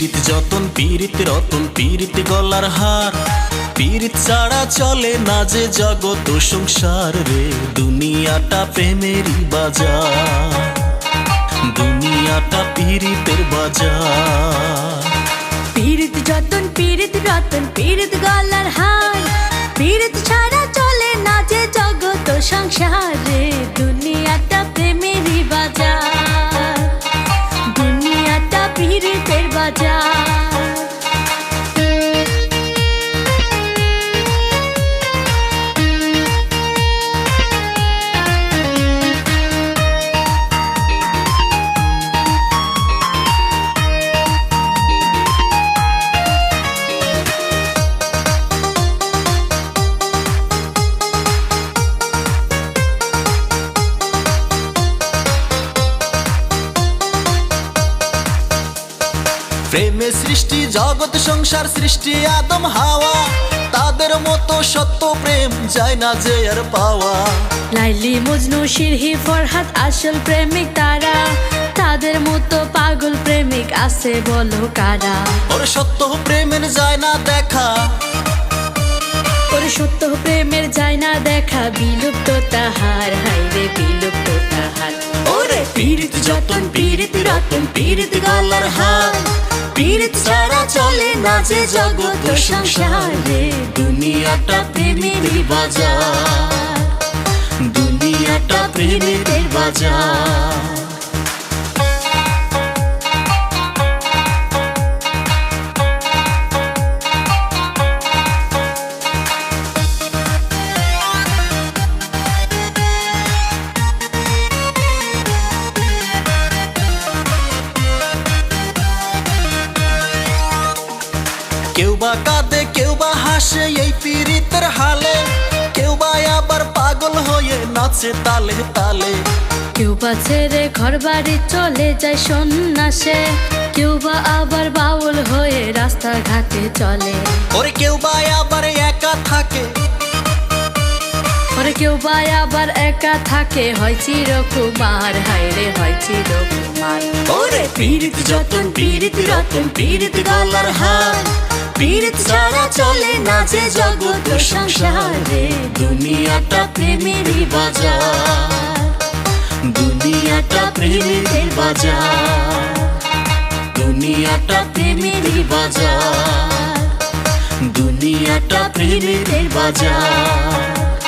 যতন, পীড়িত রতন, পীড়িত গলার হার। পীড়িত ছাড়া চলে না যে জগত সংসার রে, দুনিয়াটা প্রেমেরই বাজার। দুনিয়াটা পীড়িতের বাজার। পীড়িত যতন, পীড়িত রতন, পীড়িত গলার হার। পীড়িত ছাড়া প্রেমে সৃষ্টি জগৎ সংসার সৃষ্টি আদম হাওয়া। তাদের মতো সত্য প্রেম যায় না যে আর পাওয়া। লাইলি মজনু সিরহি ফরহাদ আসল প্রেমিক তারা। তাদের মতো পাগল প্রেমিক আছে বলো কারা? ওর সত্য প্রেমের যায় না দেখা। ওর সত্য প্রেমের যায় না দেখা। বিলুপ্ত তাহার হাইরে বিলুপ্ত তাহার। পীড়িত যতন, পীড়িত রতন, পীড়িত গলার হার। পীড়িত ছাড়া চলে না যে জগৎ সংসারে। দুনিয়াটা প্রেমের বাজার। দুনিয়াটা প্রেমের বাজার। বা হাসে এই পীড়িতের হালে কেউ বা আবার পাগল হয়ে নাচে তালে তালে। কেউ বা ছেড়ে ঘর বাড়ি চলে যায় সন্ন্যাসে কেউ বা আবার বাউল হয়ে রাস্তাঘাটে চলে। ওরে কেউ বা আবার একা থাকে। ওরে কেউ বা আবার একা থাকে হয় চিরকুমার হাইরে হয় চিরকুমার। ওরে পীড়িত যতন পীড়িত রতন পীড়িত গলার হার। পীড়িত ছাড়া চলে না যে জগৎ সংসারে। দুনিয়াটা প্রেমেরই বাজার। দুনিয়াটা প্রেমেরই বাজার। দুনিয়াটা প্রেমেরই বাজার। দুনিয়াটা প্রেমেরই বাজার।